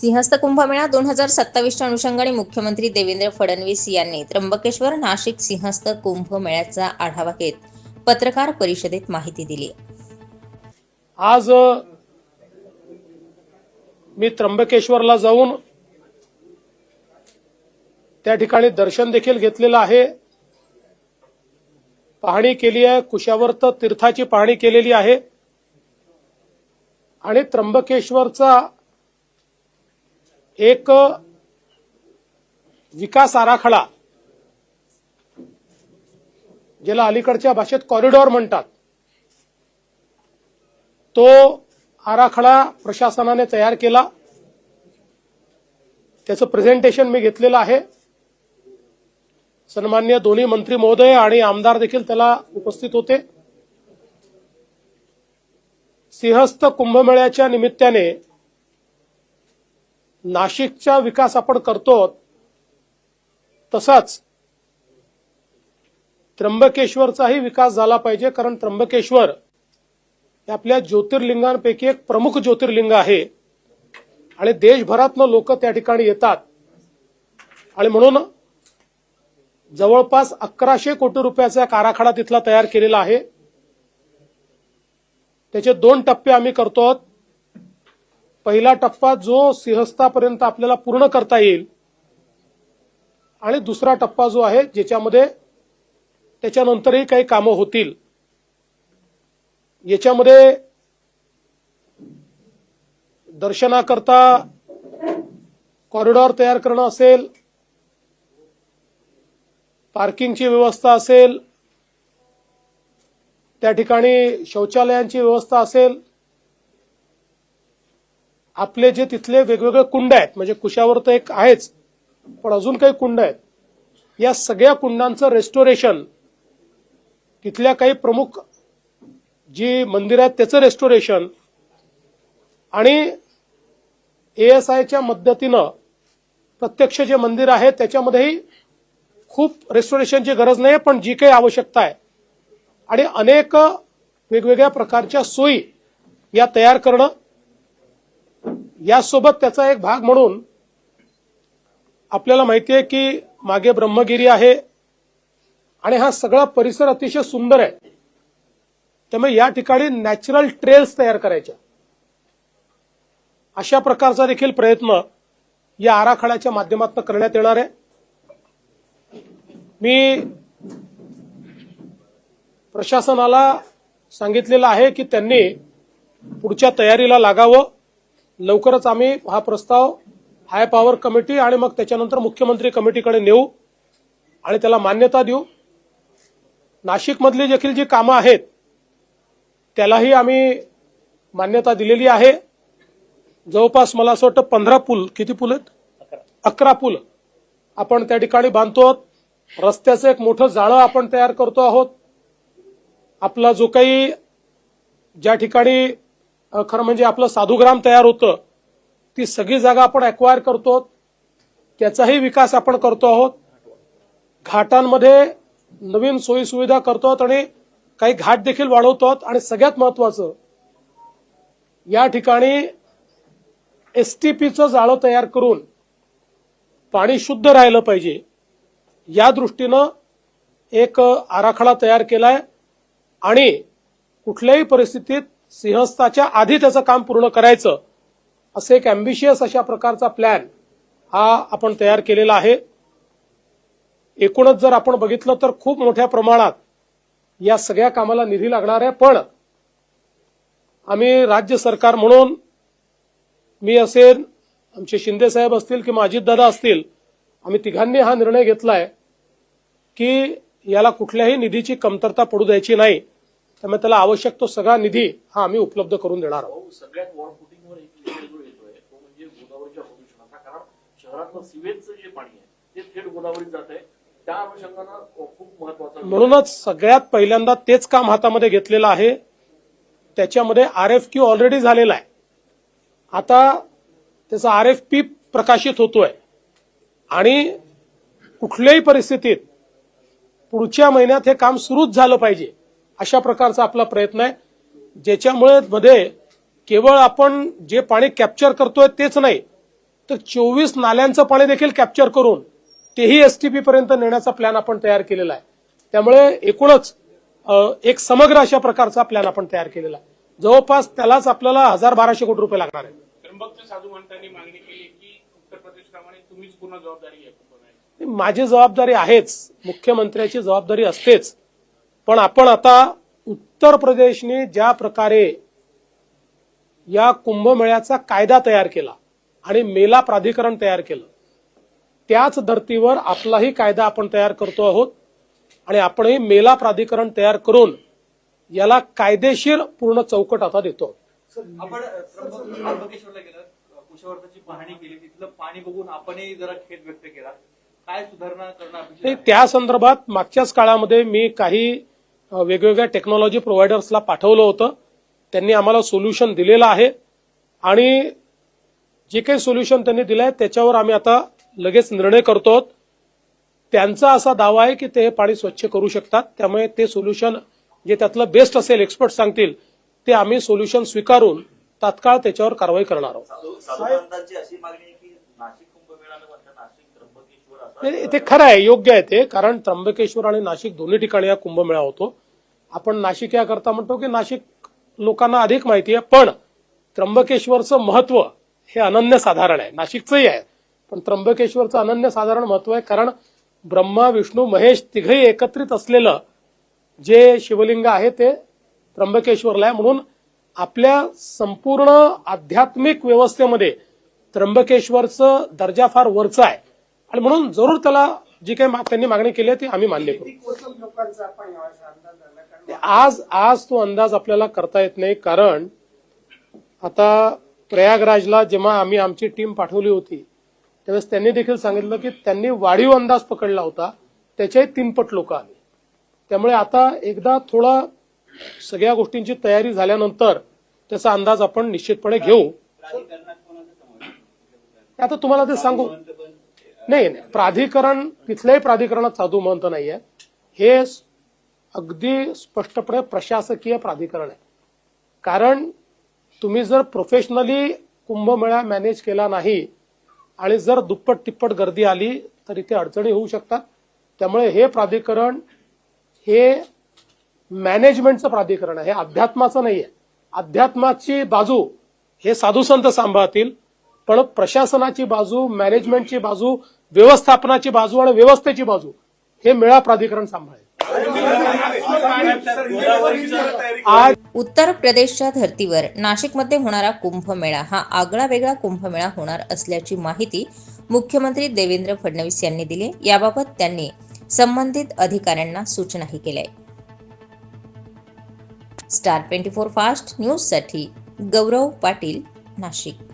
सिंहस्थ कुंभमेळा दोन हजार सत्तावीसच्या अनुषंगाने मुख्यमंत्री देवेंद्र फडणवीस यांनी त्र्यंबकेश्वर नाशिक सिंहस्थ कुंभमेळ्याचा आढावा घेत पत्रकार परिषदेत माहिती दिली. आज मी त्र्यंबकेश्वरला जाऊन त्या ठिकाणी दर्शन देखील घेतलेलं आहे. पाहणी केली आहे कुशावर्त तीर्थाची पाहणी केलेली आहे. आणि त्र्यंबकेश्वरचा एक विकास आराखडा ज्याला अलीकडच्या भाषेत कॉरिडॉर म्हणतात तो आराखडा प्रशासनाने तयार केला. त्याचं प्रेझेंटेशन मी घेतलेलं आहे. सन्मान्य दोन्ही मंत्री महोदय आणि आमदार देखील त्याला उपस्थित होते. सिंहस्थ कुंभमेळ्याच्या निमित्ताने नाशिकचा विकास आपण करतो तसाच त्र्यंबकेश्वरचाही विकास झाला पाहिजे कारण त्र्यंबकेश्वर हे आपल्या ज्योतिर्लिंगांपैकी एक प्रमुख ज्योतिर्लिंग आहे. आणि देशभरातनं लोक त्या ठिकाणी येतात. आणि म्हणून जवळपास अकराशे कोटी रुपयाचा एक आराखडा तिथला तयार केलेला आहे. त्याचे दोन टप्पे आम्ही करतो आहोत. पहिला टप्पा जो सिंहस्थापर्यंत आपल्याला पूर्ण करता येईल आणि दुसरा टप्पा जो आहे ज्याच्यामध्ये त्याच्यानंतरही काही कामं होतील. याच्यामध्ये दर्शनाकरता कॉरिडॉर तयार करणं असेल पार्किंगची व्यवस्था असेल त्या ठिकाणी शौचालयांची व्यवस्था असेल आपले जे तिथले वेगवेगळे कुंड आहेत म्हणजे कुशावर तर एक आहेच पण अजून काही कुंड आहेत या सगळ्या कुंडांचं रेस्टोरेशन तिथल्या काही प्रमुख जी मंदिर आहेत त्याचं रेस्टोरेशन आणि एएसआयच्या मदतीनं प्रत्यक्ष जे मंदिर आहे त्याच्यामध्येही खूप रेस्टोरेशनची गरज नाही पण जी काही आवश्यकता आहे. आणि अनेक वेगवेगळ्या प्रकारच्या सोयी या तयार करणं यासोबत त्याचा एक भाग म्हणून आपल्याला माहिती आहे की मागे ब्रह्मगिरी आहे आणि हा सगळा परिसर अतिशय सुंदर आहे. त्यामुळे या ठिकाणी नॅचरल ट्रेल्स तयार करायच्या. अशा प्रकारचा देखील प्रयत्न या आराखड्याच्या माध्यमातून करण्यात येणार आहे. मी प्रशासनाला सांगितलेलं आहे की त्यांनी पुढच्या तयारीला लागावं. लवकरच आम्ही हा प्रस्ताव हाय पॉवर कमिटी आणि मग त्याच्यानंतर मुख्यमंत्री कमिटीकडे नेऊ आणि त्याला मान्यता देऊ. नाशिकमधली देखील जी कामं आहेत त्यालाही आम्ही मान्यता दिलेली आहे. जवळपास मला असं वाटतं पंधरा पूल किती पूल आहेत? अकरा पूल आपण त्या ठिकाणी बांधतो आहोत. रस्त्याचं एक मोठं जाळं आपण तयार करतो आहोत. आपला जो काही ज्या ठिकाणी खरं म्हणजे आपलं साधुग्राम तयार होतं. ती सगळी जागा आपण अक्वायर करतो. आहोत. त्याचाही विकास आपण करतो आहोत. घाटांमध्ये नवीन सोयी सुविधा करतो आहोत आणि काही घाट देखील वाढवतो आहोत. आणि सगळ्यात महत्वाचं या ठिकाणी एसटीपीचं जाळं तयार करून पाणी शुद्ध राहिलं पाहिजे. या दृष्टीनं एक आराखडा तयार केलाय. आणि कुठल्याही परिस्थितीत सिंहस्थाच्या आधी त्याचं काम पूर्ण करायचं असं एक अम्बिशियस अशा प्रकारचा प्लॅन हा आपण तयार केलेला आहे. एकूणच जर आपण बघितलं तर खूप मोठ्या प्रमाणात या सगळ्या कामाला निधी लागणार आहे. पण आम्ही राज्य सरकार म्हणून मी असेल आमचे शिंदे साहेब असतील किंवा अजितदादा असतील आम्ही तिघांनी हा निर्णय घेतलाय की याला कुठल्याही निधीची कमतरता पडू द्यायची नाही. त्यामुळे त्याला आवश्यक तो सगळा निधी हा आम्ही उपलब्ध करून देणार आहोत. भाऊ, सगळ्यात वॉर फुटिंगवर एक विषय जो येतोय तो म्हणजे गोदावरीच्या प्रदूषणाचा. कारण शहरातलं सिवेजचं जे पाणी आहे ते थेट गोदावरीत जात आहे. त्या अनुषंगानं खूप महत्त्वाचा म्हणूनच सगळ्यात पहिल्यांदा तेच काम हातामध्ये घेतलेलं आहे. त्याच्यामध्ये आर एफ क्यू ऑलरेडी झालेला आहे. आता त्याचा आर एफ पी प्रकाशित होतोय. आणि कुठल्याही परिस्थितीत पुढच्या महिन्यात हे काम सुरूच झालं पाहिजे. अशा प्रकारचा आपला प्रयत्न आहे. ज्याच्यामुळे मध्ये केवळ आपण जे पाणी कॅप्चर करतोय तेच नाही तर चोवीस नाल्यांचं पाणी देखील कॅप्चर करून तेही एसटीपी पर्यंत नेण्याचा प्लॅन आपण तयार केलेला आहे. त्यामुळे एकूणच एक समग्र अशा प्रकारचा प्लॅन आपण तयार केलेला आहे. जवळपास त्यालाच आपल्याला हजार बाराशे कोटी रुपये लागणार आहेत त्र्यंबकचे साधू महंतांनी मागणी केली की उत्तर प्रदेशप्रमाणे तुम्हीच पूर्ण जबाबदारी घ्या कुंभमेळ्याची. माझी जबाबदारी आहेच मुख्यमंत्र्याची जबाबदारी असतेच. पण आपण आता उत्तर प्रदेशने ज्या प्रकारे या कुंभमेळ्याचा कायदा तयार केला आणि मेला प्राधिकरण तयार केलं त्याच धर्तीवर आपलाही कायदा आपण तयार करतो आहोत आणि आपणही मेला प्राधिकरण तयार करून याला कायदेशीर पूर्ण चौकट आता देतो आपण त्र्यंबक- त्र्यंबकेश्वरला गेलं कुशवर्धाची पाहणी केली तिथलं पाणी बघून आपणही जरा खेद व्यक्त केला काय सुधारणा करणं? त्या संदर्भात मागच्याच काळामध्ये मी काही वेगवेगळ्या टेक्नॉलॉजी प्रोव्हायडर्सला पाठवलं होतं. त्यांनी आम्हाला सोल्युशन दिलेलं आहे. आणि जे काही सोल्युशन त्यांनी दिलं आहे त्याच्यावर आम्ही आता लगेच निर्णय करतो. त्यांचा असा दावा आहे की ते हे पाणी स्वच्छ करू शकतात. त्यामुळे ते सोल्युशन जे त्यातलं बेस्ट असेल एक्सपर्ट सांगतील ते आम्ही सोल्युशन स्वीकारून तात्काळ त्याच्यावर कारवाई करणार आहोत साधू साधुसंतांची अशी मागणी आहे की नाशिक कुंभमेळा न म्हणता नाशिक त्र्यंबकेश्वर असा नाही, ते खरं आहे योग्य आहे ते. कारण त्र्यंबकेश्वर आणि नाशिक दोन्ही ठिकाणी हा कुंभमेळा होतो. आपण नाशिक याकरता म्हणतो की नाशिक लोकांना अधिक माहिती आहे पण त्र्यंबकेश्वरचं महत्त्व हे अनन्यसाधारण आहे. नाशिकचंही आहे पण त्र्यंबकेश्वरचं अनन्यसाधारण महत्त्व आहे कारण ब्रह्मा विष्णू महेश तिघही एकत्रित असलेलं जे शिवलिंग आहे ते त्र्यंबकेश्वरला आहे. म्हणून आपल्या संपूर्ण आध्यात्मिक व्यवस्थेमध्ये त्र्यंबकेश्वरचं दर्जा फार वरचा आहे. आणि म्हणून जरूर त्याला जी काही त्यांनी मागणी केली आहे ती आम्ही मान्य करू. आज आज तो अंदाज आपल्याला करता येत नाही कारण आता प्रयागराजला जेव्हा आम्ही आमची टीम पाठवली होती त्यावेळेस त्यांनी देखील सांगितलं की त्यांनी वाढीव अंदाज पकडला होता त्याच्याही तीनपट लोक आले. त्यामुळे आता एकदा थोडा सगळ्या गोष्टींची तयारी झाल्यानंतर त्याचा अंदाज आपण निश्चितपणे घेऊ. आता तुम्हाला ते सांगू. नाही नाही प्राधिकरण तिथल्याही प्राधिकरणात साधू महंत नाहीये. हे अगदी स्पष्टपणे प्रशासकीय प्राधिकरण आहे. कारण तुम्ही जर प्रोफेशनली कुंभमेळा मॅनेज केला नाही आणि जर दुप्पट तिप्पट गर्दी आली तर इथे अडचणी होऊ शकतात. त्यामुळे हे प्राधिकरण हे मॅनेजमेंटचं प्राधिकरण आहे. हे अध्यात्माचं नाहीये. अध्यात्माची बाजू हे साधू संत सांभाळतील. पण प्रशासनाची बाजू मॅनेजमेंटची बाजू व्यवस्थापनाची बाजू आणि व्यवस्थेची बाजू हे मेळा प्राधिकरण सांभाळेल. आज उत्तर प्रदेशच्या धर्तीवर नाशिकमध्ये होणारा कुंभमेळा हा आगळा वेगळा कुंभमेळा होणार असल्याची माहिती मुख्यमंत्री देवेंद्र फडणवीस यांनी दिली. याबाबत त्यांनी संबंधित अधिकाऱ्यांना सूचनाही केल्या. स्टार ट्वेंटी फोर फास्ट न्यूजसाठी गौरव पाटील नाशिक.